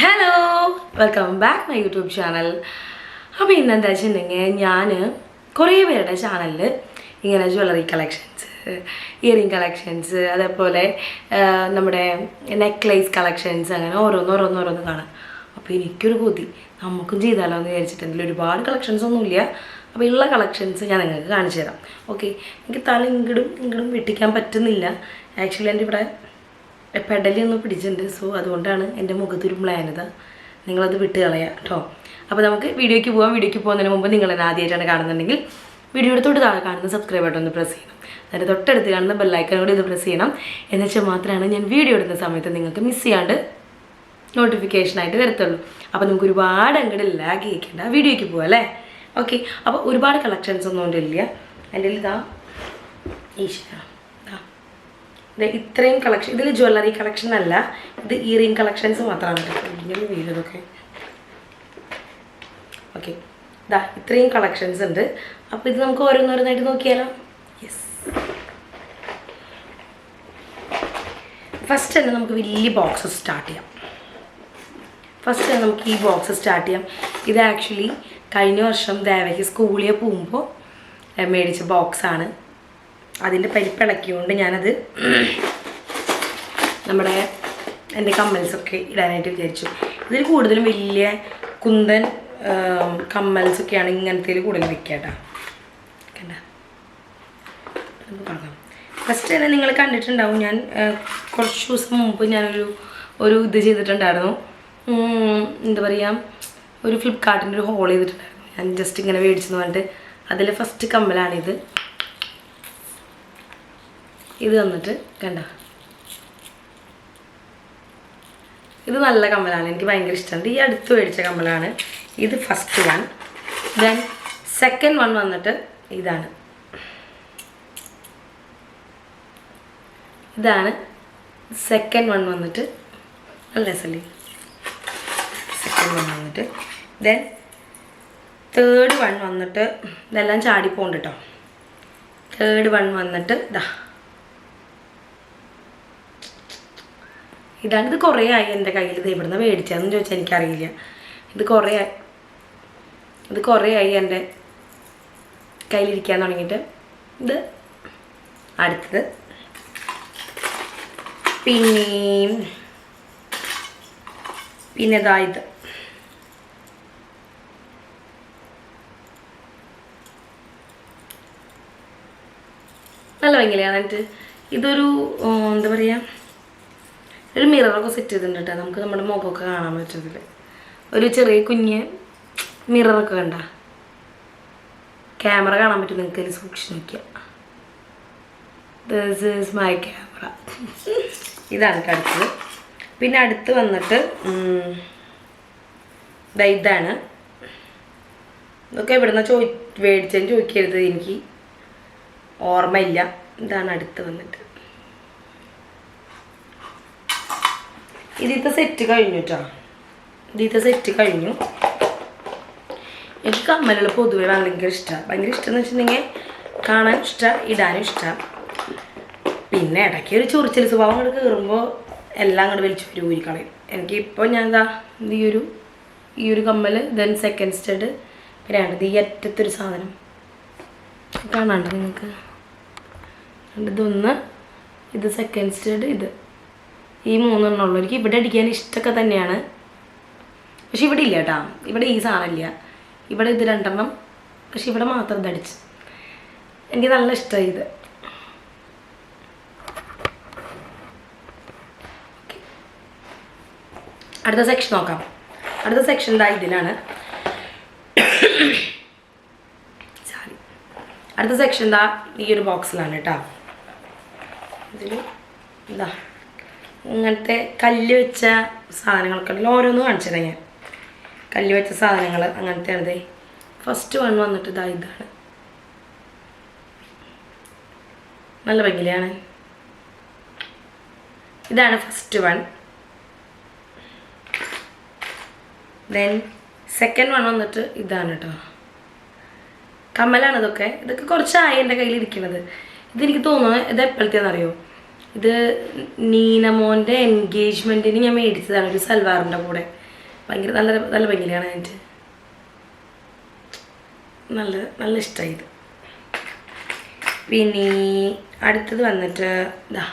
Hello welcome back my YouTube channel അപ്പോൾ ഇന്ന് എന്താ വെച്ചിട്ടുണ്ടെങ്കിൽ ഞാൻ കുറേ പേരുടെ ചാനലിൽ ഇങ്ങനെ ജ്വല്ലറി കളക്ഷൻസ് ഇയറിംഗ് കളക്ഷൻസ് അതേപോലെ നമ്മുടെ നെക്ലേസ് കളക്ഷൻസ് അങ്ങനെ ഓരോന്ന് ഓരോന്ന് ഓരോന്ന് കാണാം. അപ്പോൾ എനിക്കൊരു കൊതി. നമുക്കും ചെയ്താലോ എന്ന് വിചാരിച്ചിട്ടുണ്ടെങ്കിൽ ഒരുപാട് കളക്ഷൻസ് ഒന്നുമില്ല അപ്പോൾ ഉള്ള കളക്ഷൻസ് ഞാൻ നിങ്ങൾക്ക് കാണിച്ചു തരാം. ഓക്കെ എനിക്ക് തല ഇങ്ങടും ഇങ്ങടും വെട്ടിക്കാൻ പറ്റുന്നില്ല. ആക്ച്വലി എന്റെ ഇവിടെ പെടലി ഒന്ന് പിടിച്ചിട്ടുണ്ട്. സോ അതുകൊണ്ടാണ് എന്റെ മുഖത്തൊരു മ്ലാനത നിങ്ങളത് വിട്ട് കളയാം കേട്ടോ അപ്പോൾ നമുക്ക് വീഡിയോയ്ക്ക് പോകാം വീഡിയോയ്ക്ക് പോകുന്നതിന് മുമ്പ് നിങ്ങൾ എന്നെ ആദ്യമായിട്ടാണ് കാണുന്നുണ്ടെങ്കിൽ വീഡിയോയുടെ തൊട്ട് താഴെ കാണുന്ന സബ്സ്ക്രൈബ് ബട്ടൺ ഒന്ന് പ്രസ് ചെയ്യണം. അതിന്റെ തൊട്ടടുത്ത് കാണുന്ന ബെല്ലൈക്കൺ കൂടി ഇത് പ്രസ് ചെയ്യണം. എന്നുവെച്ചാൽ മാത്രമാണ് ഞാൻ വീഡിയോ ഇടുന്ന സമയത്ത് നിങ്ങൾക്ക് മിസ് ചെയ്യാണ്ട് നോട്ടിഫിക്കേഷനായിട്ട് വരത്തുള്ളൂ. അപ്പോൾ നമുക്ക് ഒരുപാട് അങ്ങോട്ട് ലാഗ് ചെയ്യിക്കേണ്ട വീഡിയോയ്ക്ക് പോകാം അല്ലേ? ഓക്കെ അപ്പോൾ ഒരുപാട് കളക്ഷൻസ് ഒന്നും ഉണ്ട് ഇല്ല എന്റെ ഇതാ. ഈശ്വര. ഇത്രയും കളക്ഷൻ ഇതിൽ ജ്വല്ലറി കളക്ഷൻ അല്ല ഇത് ഇയറിംഗ് കളക്ഷൻസ് മാത്രമാണ് ഇങ്ങനെ വീഴുന്നതൊക്കെ ഓക്കെ ഇതാ ഇത്രയും കളക്ഷൻസ് ഉണ്ട്. അപ്പോൾ ഇത് നമുക്ക് ഓരോന്നോരോന്നായിട്ട് നോക്കിയാലോ? യെസ് ഫസ്റ്റ് തന്നെ നമുക്ക് വലിയ ബോക്സ് സ്റ്റാർട്ട് ചെയ്യാം. ഫസ്റ്റ് തന്നെ നമുക്ക് ഈ ബോക്സ് സ്റ്റാർട്ട് ചെയ്യാം. ഇത് ആക്ച്വലി കഴിഞ്ഞ വർഷം ദേവയ്ക്ക് സ്കൂളിൽ പോകുമ്പോൾ മേടിച്ച ബോക്സാണ് അതിന്റെ പരിപ്പിളക്കിയോണ്ട് ഞാനത് നമ്മുടെ എന്റെ കമ്മൽസൊക്കെ ഇടാനായിട്ട് വിചാരിച്ചു. ഇതിൽ കൂടുതലും വലിയ കുന്തൻ കമ്മൽസൊക്കെയാണ് ഇങ്ങനത്തേൽ കൂടുതൽ വെക്കാട്ടോ ഫസ്റ്റ് തന്നെ നിങ്ങൾ കണ്ടിട്ടുണ്ടാവും ഞാൻ കുറച്ച് ദിവസം മുമ്പ് ഞാനൊരു ഒരു ഇത് ചെയ്തിട്ടുണ്ടായിരുന്നു. എന്താ പറയുക ഒരു ഫ്ലിപ്കാർട്ടിന്റെ ഒരു ഹോൾ ചെയ്തിട്ടുണ്ടായിരുന്നു. ഞാൻ ജസ്റ്റ് ഇങ്ങനെ മേടിച്ചെന്ന് പറഞ്ഞിട്ട് അതിലെ ഫസ്റ്റ് കമ്മലാണിത്. ഇത് വന്നിട്ട് കണ്ട? ഇത് നല്ല കമ്മലാണ് എനിക്ക് ഭയങ്കര ഇഷ്ടമുണ്ട് ഈ അടുത്ത് മേടിച്ച കമ്മലാണ്. ഇത് first one then second one വന്നിട്ട് ഇതാണ്. ഇതാണ് സെക്കൻഡ് വൺ വന്നിട്ട്. നല്ല രസമല്ലേ സെക്കൻഡ് വൺ വന്നിട്ട്. ദെൻ തേർഡ് വൺ വന്നിട്ട് ഇതെല്ലാം ചാടിപ്പോണ്ട് കേട്ടോ തേർഡ് വൺ വന്നിട്ട് ഇതാ ഇതാണ് ഇത് കുറേ ആയി എന്റെ കയ്യിൽ. ഇത് ഇവിടുന്ന് മേടിച്ചതെന്ന് ചോദിച്ചാൽ എനിക്കറിയില്ല. ഇത് കുറേ ആയി. ഇത് കുറേ ആയി എന്റെ കയ്യിലിരിക്കാൻ തുടങ്ങിയിട്ട്. ഇത് അടുത്തത്. പിന്നെയും പിന്നെ ഇതാ ഇത്. നല്ല ഭംഗിയാണ് എന്നിട്ട് ഇതൊരു എന്താ പറയുക ഒരു മിററൊക്കെ സെറ്റ് ചെയ്തിട്ടുണ്ട് കേട്ടോ. നമുക്ക് നമ്മുടെ മുഖമൊക്കെ കാണാൻ പറ്റത്തില്ല ഒരു ചെറിയ കുഞ്ഞ് മിററൊക്കെ കണ്ട. ക്യാമറ കാണാൻ പറ്റും നിങ്ങൾക്ക് അതിൽ സൂക്ഷിച്ച് നിൽക്കുക ദിസ് ഈസ് മൈ ക്യാമറ ഇതാണ് അടുത്തത്. പിന്നെ അടുത്ത് വന്നിട്ട് ഇതാണ്. ഇതൊക്കെ എവിടുന്ന ചോദി മേടിച്ചെന്ന് ചോദിക്കരുത് എനിക്ക്. ഓർമ്മയില്ല. ഇതാണ് അടുത്ത് വന്നിട്ട്. ഇതിത്തെ സെറ്റ് കഴിഞ്ഞു കേട്ടോ ഇതിത്തെ സെറ്റ് കഴിഞ്ഞു. എനിക്ക് കമ്മലുകൾ പൊതുവേ ഭയങ്കര ഇഷ്ടമാണ് ഭയങ്കര ഇഷ്ടം എന്ന് വെച്ചിട്ടുണ്ടെങ്കിൽ കാണാൻ ഇഷ്ടം ഇടാനും ഇഷ്ടം. പിന്നെ ഇടയ്ക്ക് ഒരു ചൊറിച്ചിൽ സ്വഭാവം അങ്ങോട്ട് കയറുമ്പോൾ എല്ലാം അങ്ങോട്ട് വലിച്ചു വരും ഊരിക്കളയും എനിക്കിപ്പോൾ ഞാൻ എന്താ ഈ ഒരു ഈ ഒരു കമ്മൽ ദെൻ സെക്കൻഡ് സ്റ്റഡ് അടുത്ത് ഈ അറ്റത്തൊരു സാധനം. കാണാണ്ട് നിങ്ങൾക്ക്? ഇതൊന്ന് ഇത് സെക്കൻഡ് സ്റ്റഡ് ഇത്. ഈ മൂന്നെണ്ണം ഉള്ളൂ. എനിക്ക് ഇവിടെ അടിക്കാൻ ഇഷ്ടമൊക്കെ തന്നെയാണ്. പക്ഷെ ഇവിടെ ഇല്ല കേട്ടോ. ഇവിടെ ഈ സാധനമില്ല ഇവിടെ ഇത് രണ്ടെണ്ണം. പക്ഷെ ഇവിടെ മാത്രം ഇത് അടിച്ച്. എനിക്ക് നല്ല ഇഷ്ടമായി ഇത്. അടുത്ത സെക്ഷൻ നോക്കാം. അടുത്ത സെക്ഷൻ ഇതാ ഇതിലാണ്. സോറി അടുത്ത സെക്ഷൻ ഇതാ ഈ ഒരു ബോക്സിലാണ് കേട്ടോ. ഇതിൽ ഇതാ. ഇങ്ങനത്തെ കല്ല് വെച്ച സാധനങ്ങളൊക്കെ ഉണ്ടല്ലോ. ഓരോന്ന് കാണിച്ചത് ഞാൻ. കല്ല് വെച്ച സാധനങ്ങൾ അങ്ങനത്തെ ആണ് ഫസ്റ്റ് വൺ വന്നിട്ട് ഇതാ ഇതാണ്. നല്ല ഭംഗിയിലാണ്. ഇതാണ് first one then second one വന്നിട്ട് ഇതാണ് കേട്ടോ കമ്മലാണ് ഇതൊക്കെ ഇതൊക്കെ കുറച്ചായി എന്റെ കയ്യിൽ ഇരിക്കുന്നത് ഇതെനിക്ക് തോന്നുന്നത് ഇത് എപ്പോഴത്തേന്നറിയോ ഇത് നീനമോന്റെ എൻഗേജ്മെന്റിന് ഞാൻ മേടിച്ചതാണ് ഒരു സൽവാറിന്റെ കൂടെ. ഭയങ്കര നല്ല നല്ല ഭംഗിയാണ് എന്റെ നല്ല നല്ല ഇഷ്ടമായി ഇത്. പിന്നെ അടുത്തത് വന്നിട്ട് ഇതാ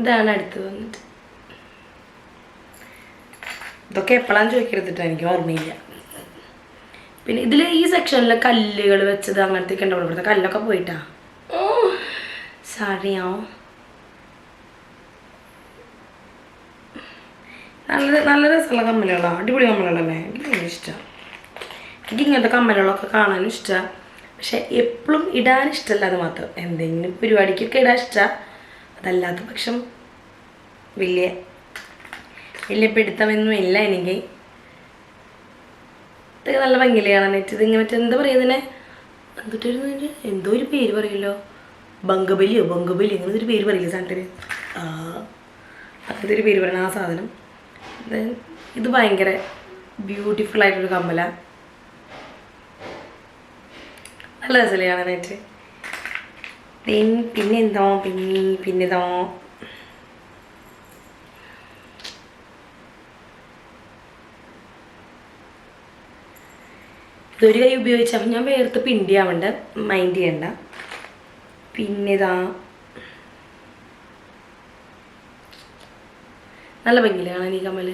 ഇതാണ് അടുത്തത് വന്നിട്ട്. ഇതൊക്കെ എപ്പോഴാണ് ചോദിക്കരുതിട്ടോ എനിക്ക് ഓർമ്മയില്ല. പിന്നെ ഇതിൽ ഈ സെക്ഷനിൽ കല്ലുകൾ വെച്ചത് അങ്ങനത്തെ ഒക്കെ ഉണ്ടാവും ഇവിടുത്തെ കല്ലൊക്കെ പോയിട്ടാ? സാരിയോ നല്ല നല്ല രസമുള്ള കമ്മലുകളാണ് അടിപൊളി കമ്മലുകളല്ലേ? എനിക്ക് ഭയങ്കര ഇഷ്ടമാണ് എനിക്ക് ഇങ്ങനത്തെ കമ്മലുകളൊക്കെ കാണാനും ഇഷ്ടമാണ് പക്ഷെ എപ്പോഴും ഇടാൻ ഇഷ്ടമല്ല അത് മാത്രം. എന്തെങ്കിലും പരിപാടിക്കൊക്കെ ഇടാൻ ഇഷ്ടമാണ് അതല്ലാത്ത പക്ഷം വലിയ വലിയ പിടുത്തമൊന്നും ഇല്ല എനിക്ക്. ഇതൊക്കെ നല്ല ഭംഗിയിൽ കാണാനായിട്ട് ഇത് ഇങ്ങനെ എന്താ പറയുന്നതിനെ ഇതിന്റെ? എന്തോ ഒരു പേര് പറയുമല്ലോ ബംഗബലിയോ? ബംഗബലി അങ്ങനെ ഒരു പേര് പറയില്ല സാധനത്തിന്? അങ്ങനത്തെ ഒരു പേര് പറയണം ആ സാധനം. ഇത് ഭയങ്കര ബ്യൂട്ടിഫുൾ ആയിട്ടൊരു കമ്മല. നല്ല രസമല്ലേ കാണാനായിട്ട്. പിന്നെ എന്തോ പിന്നെ പിന്നെ ഇതൊരു കൈ ഉപയോഗിച്ചാൽ ഞാൻ വേർത്ത് പിണ്ടി ആവണ്ട മൈൻഡ് ചെയ്യണ്ട. പിന്നെ ഇതാ നല്ല ഭംഗിയില്ല കാണാൻ ഈ കമ്മൽ?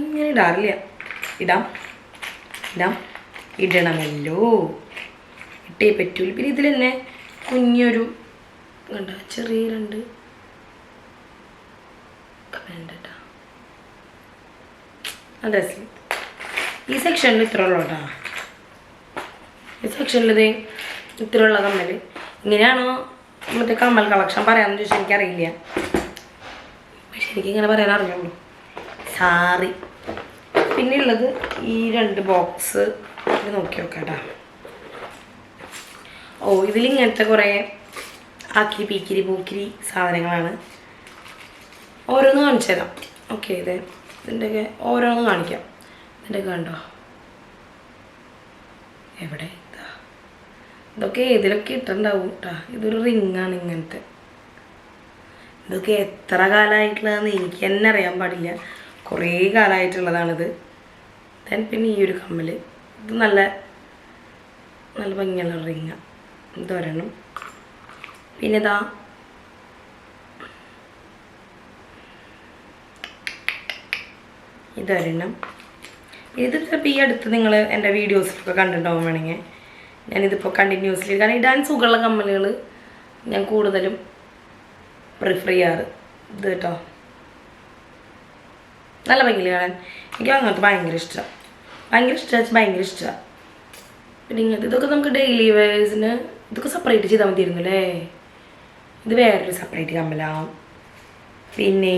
ഇങ്ങനെ ഇടാറില്ല. ഇടാം. ഇടാം. ഇടണമല്ലോ. ഇട്ടേ പറ്റൂല. പിന്നെ ഇതിൽ തന്നെ കുഞ്ഞൊരു കണ്ട? ചെറിയ രണ്ട് കമ്മലുണ്ട് കേട്ടോ. നല്ല ഈ സെക്ഷനിൽ ഇത്ര ഉള്ളൂ കേട്ടോ. ഈ സെക്ഷനിൽ ഇത്ര ഉള്ള കമ്മൽ ഇങ്ങനെയാണോ മറ്റേ കമ്മൽ കളക്ഷൻ പറയാമെന്ന് ചോദിച്ചാൽ എനിക്കറിയില്ല. പക്ഷെ എനിക്കിങ്ങനെ പറയാൻ അറിഞ്ഞുള്ളൂ സാറി പിന്നെ ഉള്ളത് ഈ രണ്ട് ബോക്സ് ഇത് നോക്കി നോക്കാട്ടാ ഓ ഇതിലിങ്ങനത്തെ കുറേ ആക്കിരി പീക്കിരി പൂക്കിരി സാധനങ്ങളാണ്. ഓരോന്ന് കാണിച്ചു തരാം ഓക്കെ ഇത് ഇതിന്റെയൊക്കെ ഓരോന്നും കാണിക്കാം. ഇതിന്റെ കണ്ടോ? എവിടെ ഇതാ? ഇതൊക്കെ ഇതിലൊക്കെ ഇട്ടുണ്ടാവും കേട്ടോ ഇതൊരു റിങ്ങാണ് ഇങ്ങനത്തെ. ഇതൊക്കെ എത്ര കാലമായിട്ടുള്ളതെന്ന് എനിക്ക് തന്നെ അറിയാൻ പാടില്ല. കുറേ കാലമായിട്ടുള്ളതാണിത്. ദെൻ പിന്നെ ഈ ഒരു കമ്മൽ ഇത് നല്ല നല്ല ഭംഗിയുള്ള റിങ്ങാണ് ഇതൊരെണ്ണം. പിന്നെ ഇതാ ഇതൊരെണ്ണം. ഇത് ചിലപ്പോൾ ഈ അടുത്ത് നിങ്ങൾ എന്റെ വീഡിയോസിലൊക്കെ കണ്ടിട്ടുണ്ടാവും വേണമെങ്കിൽ. ഞാനിതിപ്പോൾ കണ്ടിന്യൂസ്ലി കാരണം ഇടാൻ സുഖമുള്ള കമ്മലുകൾ ഞാൻ കൂടുതലും പ്രിഫർ ചെയ്യാറ്. ഇത് കേട്ടോ. നല്ല ഭംഗിയില്ല കാണാൻ. എനിക്ക് അങ്ങനത്തെ ഭയങ്കര ഇഷ്ടമാണ് ഭയങ്കര ഇഷ്ടമാണ് ഭയങ്കര ഇഷ്ടമാണ് പിന്നെ ഇങ്ങനത്തെ ഇതൊക്കെ നമുക്ക് ഡെയിലി വേഴ്സിന് ഇതൊക്കെ സെപ്പറേറ്റ് ചെയ്താൽ മതിയായിരുന്നു അല്ലേ? ഇത് വേറൊരു സെപ്പറേറ്റ് കമ്മലാവും പിന്നെ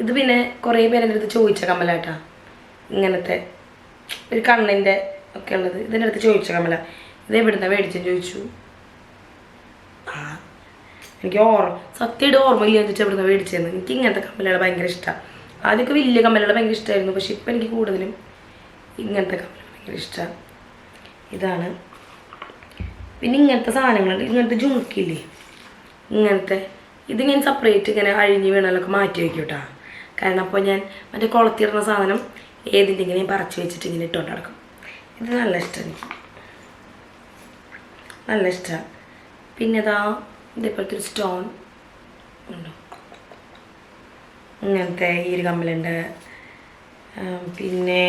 ഇത് പിന്നെ കുറേ പേര് എന്റെ അടുത്ത് ചോദിച്ച കമ്മലാട്ടാ. ഇങ്ങനത്തെ ഒരു കണ്ണിന്റെ ഒക്കെ ഉള്ളത്. ഇതിന്റെ അടുത്ത് ചോദിച്ച കമല ഇത് എവിടുന്ന മേടിച്ചെന്ന് ചോദിച്ചു. ആ എനിക്ക് ഓർമ്മ സത്യമായിട്ട് ഓർമ്മയില്ല ചോദിച്ചാൽ എവിടുന്ന മേടിച്ചതെന്ന് എനിക്ക് ഇങ്ങനത്തെ കമ്മലുകൾ ഭയങ്കര ഇഷ്ടമാണ് ആദ്യമൊക്കെ വലിയ കമ്മലുകൾ ഭയങ്കര ഇഷ്ടമായിരുന്നു പക്ഷെ ഇപ്പം എനിക്ക് കൂടുതലും ഇങ്ങനത്തെ കമ്മലുകൾ ഭയങ്കര ഇഷ്ടമാണ് ഇതാണ്. പിന്നെ ഇങ്ങനത്തെ സാധനങ്ങളുണ്ട് ഇങ്ങനത്തെ ജുമുക്കില്ലേ ഇങ്ങനത്തെ ഇതിങ്ങനെ സെപ്പറേറ്റ് ഇങ്ങനെ അഴിഞ്ഞ് വീണാലൊക്കെ മാറ്റി വയ്ക്കും കേട്ടോ കാരണം അപ്പോൾ ഞാൻ മറ്റേ കുളത്തിടുന്ന സാധനം ഏതിന്റെ ഇങ്ങനെ പറിച്ച് വെച്ചിട്ട് ഇങ്ങനെ ഇട്ടുകൊണ്ട് നടക്കും. ഇത് നല്ല ഇഷ്ടമാണ് എനിക്ക് നല്ല ഇഷ്ടമാണ് പിന്നെ ഇതാ ഇതേപോലത്തെ ഒരു സ്റ്റോൺ ഉണ്ടോ? ഇങ്ങനത്തെ ഈ ഒരു കമ്മലുണ്ട്. ആ, പിന്നെ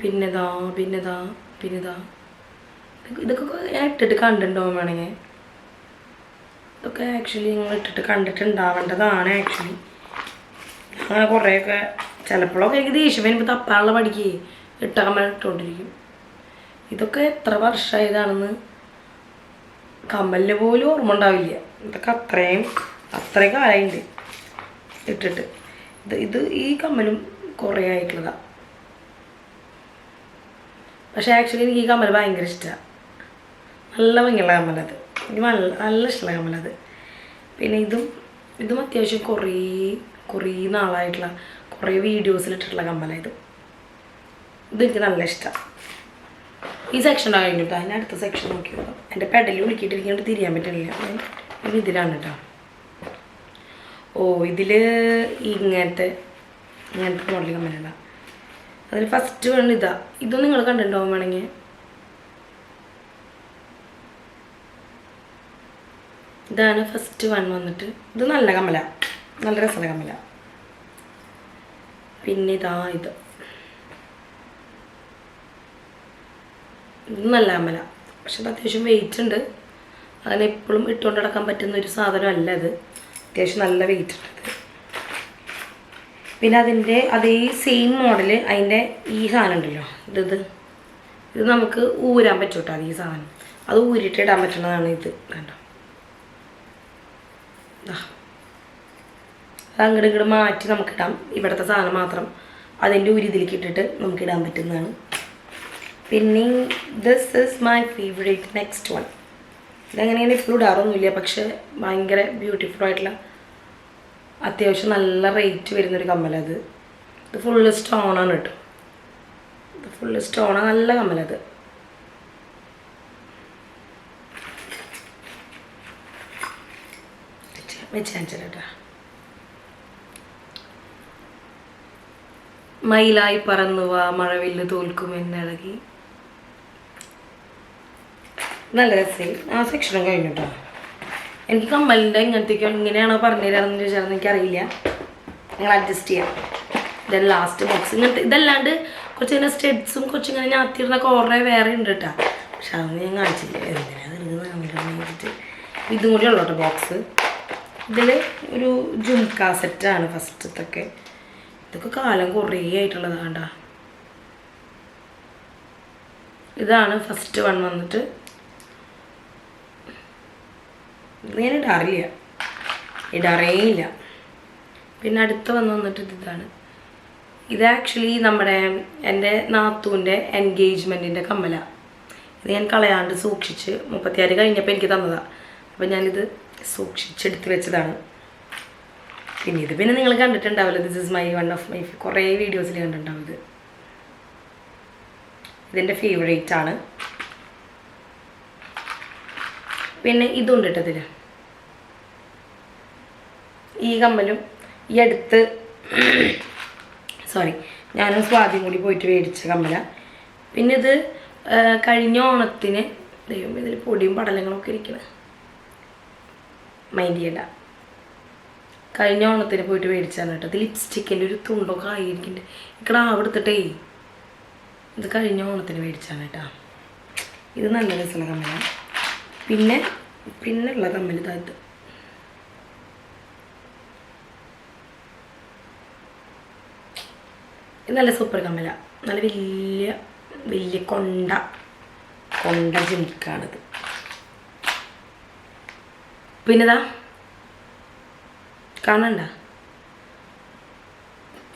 പിന്നെതാ പിന്നെതാ പിന്നെതാ ഇതൊക്കെ ഞാൻ ഇട്ടിട്ട് കണ്ടിട്ടുണ്ടോ വേണമെങ്കിൽ. ഇതൊക്കെ ആക്ച്വലി നിങ്ങൾ ഇട്ടിട്ട് കണ്ടിട്ടുണ്ടാവേണ്ടതാണ് ആക്ച്വലി അങ്ങനെ കുറേയൊക്കെ ചിലപ്പോഴൊക്കെ ദേഷ്യം വരുമ്പോൾ തപ്പാനുള്ള പഠിക്കുക ഇട്ട കമ്മൽ ഇട്ടുകൊണ്ടിരിക്കും ഇതൊക്കെ എത്ര വർഷമായതാണെന്ന് കമ്മലിന് പോലും ഓർമ്മ ഉണ്ടാവില്ല. ഇതൊക്കെ അത്രയും അത്രയും കാലമുണ്ട് ഇട്ടിട്ട്. ഇത് ഇത് ഈ കമ്മലും കുറേ ആയിട്ടുള്ളതാണ് പക്ഷേ ആക്ച്വലി എനിക്ക് ഈ കമ്മൽ ഭയങ്കര ഇഷ്ടമാണ് നല്ല ഭംഗിയുള്ള കമ്മലത്. എനിക്ക് നല്ല നല്ല ഇഷ്ടമുള്ള കമ്മലത്. പിന്നെ ഇതും ഇതും അത്യാവശ്യം കുറേ കുറേ നാളായിട്ടുള്ള കുറേ വീഡിയോസിലിട്ടിട്ടുള്ള കമ്മല ഇത് ഇതെനിക്ക് നല്ല ഇഷ്ടമാണ് ഈ സെക്ഷൻ കഴിഞ്ഞു കേട്ടോ അതിന്റെ അടുത്ത സെക്ഷൻ നോക്കി നോക്കാം എന്റെ പെടലിൽ വിളിക്കിട്ടിരിക്കൊണ്ട് തിരിയാൻ പറ്റില്ല ഇനി ഇതിലാണ് കേട്ടോ ഓ ഇതിൽ ഇങ്ങനത്തെ ഇങ്ങനത്തെ മോഡൽ കമ്മലാണ് അതിൽ ഫസ്റ്റ് വേണ്ട ഇതാ. ഇതും നിങ്ങൾ കണ്ടിട്ടുണ്ടാവും വേണമെങ്കിൽ? ഇതാണ് ഫസ്റ്റ് വൺ വന്നിട്ട്. ഇത് നല്ല കമ്മല. നല്ല രസമുള്ള കമ്മല. പിന്നെ ഇതാ ഇത്. നല്ല കമ്മല പക്ഷെ ഇത് അത്യാവശ്യം വെയിറ്റ് ഉണ്ട്. അങ്ങനെ എപ്പോഴും ഇട്ടുകൊണ്ട് നടക്കാൻ പറ്റുന്ന ഒരു സാധനമല്ല ഇത്. അത്യാവശ്യം നല്ല വെയിറ്റ് ഉണ്ട് പിന്നെ അതിന്റെ അതേ സെയിം മോഡൽ അതിന്റെ ഈ സാധനം ഉണ്ടല്ലോ. ഇത് ഇത്. ഇത് നമുക്ക് ഊരാൻ പറ്റും കേട്ടോ ഈ സാധനം. അത് ഊരിയിട്ട് ഇടാൻ പറ്റുന്നതാണ് ഇത്. കണ്ടോ? ദാ. അത് അങ്ങോട്ട് ഇങ്ങോട്ട് മാറ്റി നമുക്കിടാം. ഇവിടുത്തെ സാധനം മാത്രം അതിന്റെ ഒരു ഇതിലേക്ക് ഇട്ടിട്ട് നമുക്ക് ഇടാൻ പറ്റുന്നതാണ്. പിന്നെ this is my favourite next one ഇതെങ്ങനെയാണ് ഇപ്പോഴും ഇടാറൊന്നുമില്ല പക്ഷെ ഭയങ്കര ബ്യൂട്ടിഫുൾ ആയിട്ടുള്ള അത്യാവശ്യം നല്ല റേറ്റ് വരുന്നൊരു കമ്മലത് ഇത്. ഫുള്ള് സ്റ്റോണാണ് കേട്ടോ. ഇത് ഫുള്ള് സ്റ്റോണാണ് നല്ല കമ്മലത് വെച്ചാൽ കാണിച്ചു മയിലായി പറന്നുവാ മഴവില്ല് തോൽക്കുമെന്നഴകി നല്ല രസമായി ആ സെക്ഷനും കഴിഞ്ഞു കേട്ടോ എനിക്ക് കമ്മലിന്റെ ഇങ്ങനത്തേക്കോ ഇങ്ങനെയാണോ പറഞ്ഞു തരാമെന്ന് ചോദിച്ചാൽ എനിക്കറിയില്ല. നിങ്ങൾ അഡ്ജസ്റ്റ് ചെയ്യാം. ഇതെല്ലാം ലാസ്റ്റ് ബോക്സ് ഇങ്ങനത്തെ ഇതല്ലാണ്ട് കുറച്ച് ഇങ്ങനെ സ്റ്റെഡ്സും കുറച്ച് ഇങ്ങനെ ഞാത്തിരുന്ന കുറേ വേറെ ഉണ്ട് കേട്ടോ പക്ഷെ അതൊന്നും ഞാൻ കാണിച്ചില്ല എന്തിനാ ഇതും കൂടി ഉള്ളോട്ടോ കേട്ടോ ബോക്സ് ഇതിൽ ഒരു ജുംക്ക സെറ്റാണ് ഫസ്റ്റത്തൊക്കെ ഇതൊക്കെ കാലം കുറേ ആയിട്ടുള്ളതാണ് കേട്ടോ ഇതാണ് ഫസ്റ്റ് വൺ വന്നിട്ട്. ഞാൻ ഇടാറില്ല. ഇടാറേ പിന്നെ അടുത്ത വന്ന് വന്നിട്ട് ഇത് ഇതാണ്. ഇത് ആക്ച്വലി നമ്മുടെ എന്റെ നാത്തൂന്റെ എൻഗേജ്മെന്റിന്റെ കമ്മല. ഇത് ഞാൻ കളയാണ്ട് സൂക്ഷിച്ച് മുപ്പത്തിയാറ് കഴിഞ്ഞപ്പോൾ എനിക്ക് തന്നതാണ് അപ്പം ഞാനിത് സൂക്ഷിച്ചെടുത്ത് വെച്ചതാണ്. പിന്നെ ഇത് പിന്നെ നിങ്ങൾ കണ്ടിട്ടുണ്ടാവില്ല. This is my one of my കുറേ വീഡിയോസിൽ കണ്ടിട്ടുണ്ടാവും ഇത്. ഇതിന്റെ ഫേവറേറ്റ് ആണ്. പിന്നെ ഇതുണ്ട് കേട്ടോ ഈ കമ്മലും ഈ അടുത്ത് സോറി ഞാനും സ്വാതിയും കൂടി പോയിട്ട് മേടിച്ച കമ്മല. പിന്നെ ഇത് കഴിഞ്ഞ ഓണത്തിന് ദൈവം ഇതിൽ പൊടിയും പടലങ്ങളൊക്കെ ഇരിക്കണം. മൈൻഡ് ചെയ്യണ്ട. കഴിഞ്ഞ ഓണത്തിന് പോയിട്ട് മേടിച്ചാണ് കേട്ടോ. ഇത് ലിപ്സ്റ്റിക്കിന്റെ ഒരു തുണ്ടൊക്കെ ആയിരിക്കുന്നുണ്ട്. ഇക്കട അവിടുത്തെ ഇത് കഴിഞ്ഞ ഓണത്തിന് മേടിച്ചാണ് കേട്ടോ. ഇത് നല്ല രസമുള്ള കമ്മലാണ് പിന്നെ പിന്നെ ഉള്ള കമ്മൽ ഇതാ ഇത്. ഇത് നല്ല സൂപ്പർ കമ്മല നല്ല വലിയ വലിയ കൊണ്ട കൊണ്ട ജിമിക്കാണിത് പിന്നെതാ? കാണണ്ട.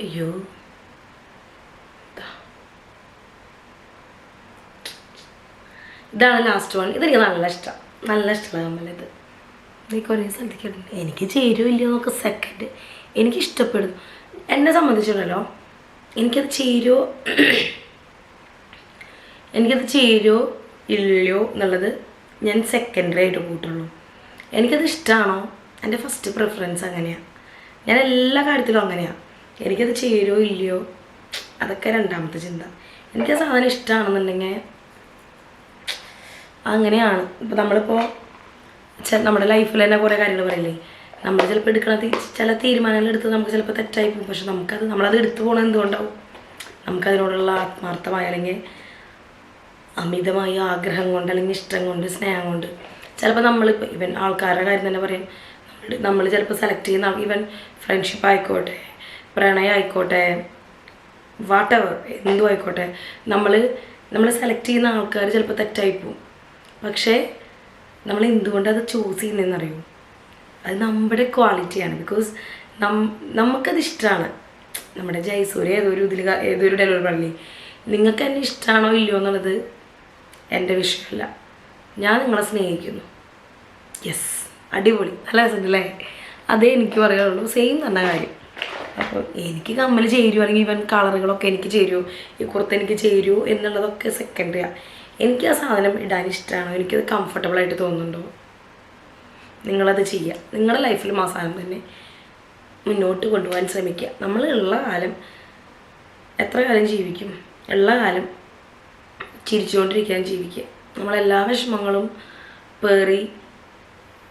അയ്യോ. ഇതാണ് ലാസ്റ്റ് വൺ ഇതെനിക്ക് നല്ല ഇഷ്ടം. നല്ല ഇഷ്ടമുള്ള കമ്മല ഇത്. നീ കുറേ സ്ഥലത്തേക്ക് എനിക്ക് ചേരുമില്ല എന്നൊക്കെ സെക്കൻഡ് എനിക്ക് ഇഷ്ടപ്പെടുന്നു. എന്നെ സംബന്ധിച്ചിടല്ലോ എനിക്കത് ചേരുമോ എനിക്കത് ചേരുമോ ഇല്ലയോ എന്നുള്ളത് ഞാൻ സെക്കൻഡറി ആയിട്ട് കൂട്ടുള്ളൂ. എനിക്കത് ഇഷ്ടമാണോ എന്റെ ഫസ്റ്റ് പ്രിഫറൻസ് അങ്ങനെയാണ് ഞാൻ എല്ലാ കാര്യത്തിലും അങ്ങനെയാണ് എനിക്കത് ചേരുമോ ഇല്ലയോ അതൊക്കെ രണ്ടാമത്തെ ചിന്ത. എനിക്ക് ആ സാധനം ഇഷ്ടമാണെന്നുണ്ടെങ്കിൽ അങ്ങനെയാണ്. ഇപ്പോൾ നമ്മളിപ്പോൾ നമ്മുടെ ലൈഫിൽ തന്നെ കുറേ കാര്യങ്ങൾ പറയില്ലേ? നമ്മൾ ചിലപ്പോൾ എടുക്കണ ചില തീരുമാനങ്ങൾ എടുത്ത് നമുക്ക് ചിലപ്പോൾ തെറ്റായി പോകും. പക്ഷെ നമുക്കത് നമ്മളത് എടുത്തു പോകണത് എന്തുകൊണ്ടാവും? നമുക്കതിനോടുള്ള ആത്മാർത്ഥമായ അല്ലെങ്കിൽ അമിതമായ ആഗ്രഹം കൊണ്ട് അല്ലെങ്കിൽ ഇഷ്ടം കൊണ്ട് സ്നേഹം കൊണ്ട്. ചിലപ്പോൾ നമ്മളിപ്പോൾ ഇവൻ ആൾക്കാരുടെ കാര്യം തന്നെ പറയും. നമ്മൾ ചിലപ്പോൾ സെലക്ട് ചെയ്യുന്ന ഈവൻ ഫ്രണ്ട്ഷിപ്പ് ആയിക്കോട്ടെ പ്രണയം ആയിക്കോട്ടെ വാട്ട് എവർ എന്തും ആയിക്കോട്ടെ നമ്മൾ നമ്മൾ സെലക്ട് ചെയ്യുന്ന ആൾക്കാർ ചിലപ്പോൾ തെറ്റായി പോവും. പക്ഷേ നമ്മൾ എന്തുകൊണ്ട് അത് ചൂസ് ചെയ്യുന്നതെന്നറിയോ? അത് നമ്മുടെ ക്വാളിറ്റിയാണ് ബിക്കോസ് നം നമുക്കത് ഇഷ്ടമാണ് നമ്മുടെ ജയസൂര്യ ഏതൊരു ഇതിൽ ഏതൊരു ഡെലിവറി പള്ളി നിങ്ങൾക്ക് എന്നെ ഇഷ്ടമാണോ ഇല്ലയോ എന്നുള്ളത് എന്റെ വിഷയമല്ല. ഞാൻ നിങ്ങളെ സ്നേഹിക്കുന്നു. യെസ് അടിപൊളി. നല്ല രസമുണ്ടല്ലേ? അതേ എനിക്ക് പറയാനുള്ളൂ. സെയിം തന്നെ കാര്യം. അപ്പോൾ എനിക്ക് കമ്മൽ ചേരുമോ അല്ലെങ്കിൽ ഇവൻ കളറുകളൊക്കെ എനിക്ക് ചേരുമോ ഈ കുർത്ത എനിക്ക് ചേരുമോ എന്നുള്ളതൊക്കെ സെക്കൻഡറിയാണ് എനിക്ക് ആ സാധനം ഇടാൻ ഇഷ്ടമാണോ എനിക്കത് കംഫർട്ടബിളായിട്ട് തോന്നുന്നുണ്ടോ? നിങ്ങളത് ചെയ്യുക നിങ്ങളുടെ ലൈഫിൽ ആ സാധനം തന്നെ. മുന്നോട്ട് കൊണ്ടുപോകാൻ ശ്രമിക്കുക. നമ്മൾ ഉള്ള കാലം എത്ര കാലം ജീവിക്കും? ഉള്ള കാലം ചിരിച്ചുകൊണ്ടിരിക്കാൻ ജീവിക്കുക. നമ്മളെല്ലാ വിഷമങ്ങളും പേറി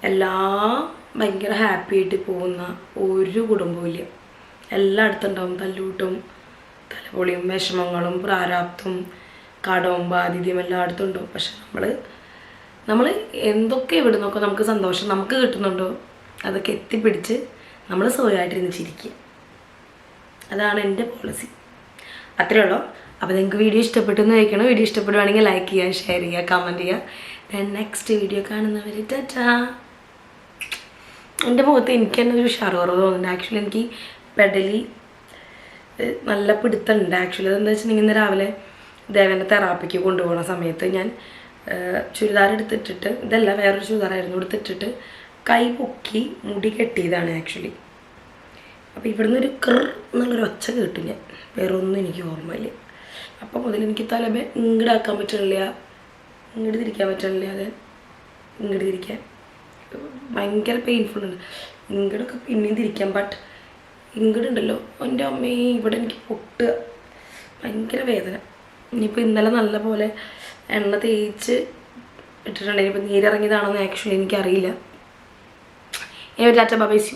എല്ലാം ഭയങ്കര ഹാപ്പി ആയിട്ട് പോകുന്ന ഒരു കുടുംബവും ഇല്ല. എല്ലായിടത്തും ഉണ്ടാവും തല്ലൂട്ടും തലപൊളിയും വിഷമങ്ങളും പ്രാരാബ്ദവും കടവും ബാധ്യതയും എല്ലായിടത്തും ഉണ്ടാവും. പക്ഷെ നമ്മൾ നമ്മൾ എന്തൊക്കെ ഇവിടെ നിന്നൊക്കെ നമുക്ക് സന്തോഷം നമുക്ക് കിട്ടുന്നുണ്ടോ അതൊക്കെ എത്തിപ്പിടിച്ച് നമ്മൾ സ്വയമായിട്ടിരുന്ന് ചിരിക്കുക. അതാണ് എന്റെ പോളിസി അത്രേ ഉള്ളൂ. അപ്പോൾ നിങ്ങൾക്ക് വീഡിയോ ഇഷ്ടപ്പെട്ടെന്ന് വയ്ക്കണം വീഡിയോ ഇഷ്ടപ്പെടുവാണെങ്കിൽ ലൈക്ക് ചെയ്യുക ഷെയർ ചെയ്യുക കമന്റ് ചെയ്യുക. ദെൻ നെക്സ്റ്റ് വീഡിയോ കാണുന്നവർ ടാറ്റാ എന്റെ മുഖത്ത് എനിക്ക് തന്നെ ഒരു ഷർവർ തോന്നുന്നുണ്ട്. ആക്ച്വലി എനിക്ക് പെഡലി നല്ല പിടുത്തമുണ്ട്. ആക്ച്വലി അതെന്താ വെച്ചിട്ടുണ്ടെങ്കിൽ ഇന്ന് രാവിലെ ദേവന്റെ തെറാപ്പിക്ക് കൊണ്ടുപോകുന്ന സമയത്ത് ഞാൻ ചുരിദാർ എടുത്തിട്ടിട്ട് ഇതല്ല വേറൊരു ചുരിദാറായിരുന്നു എടുത്തിട്ടിട്ട് കൈ പൊക്കി മുടി കെട്ടിയതാണ് ആക്ച്വലി അപ്പോൾ ഇവിടുന്ന് ഒരു കർ എന്നുള്ളൊരു ഒച്ച കേട്ടു ഞാൻ. വേറെ ഒന്നും എനിക്ക് ഓർമ്മയില്ല. അപ്പോൾ മുതൽ എനിക്ക് തലമേ ഇങ്ങടാക്കാൻ പറ്റണില്ല. ഇങ്ങോട്ട് തിരിക്കാൻ പറ്റണില്ല. അത് ഇങ്ങോട്ട് തിരിക്കാൻ. ഭയങ്കര പെയിൻഫുൾ ഉണ്ട് ഇങ്ങടൊക്കെ പിന്നെയും തിരിക്കാം. ബട്ട് ഇങ്ങടുണ്ടല്ലോ. എന്റെ അമ്മയെ ഇവിടെ എനിക്ക് പൊട്ടുക ഭയങ്കര വേദന. ഇനിയിപ്പോൾ ഇന്നലെ നല്ല പോലെ എണ്ണ തേച്ച് ഇട്ടിട്ടുണ്ടെങ്കിൽ ഇപ്പോൾ നീരിറങ്ങിയതാണോന്ന് ആക്ച്വലി എനിക്കറിയില്ല. ഞാൻ ഒരു ടാറ്റ ബബൈസ്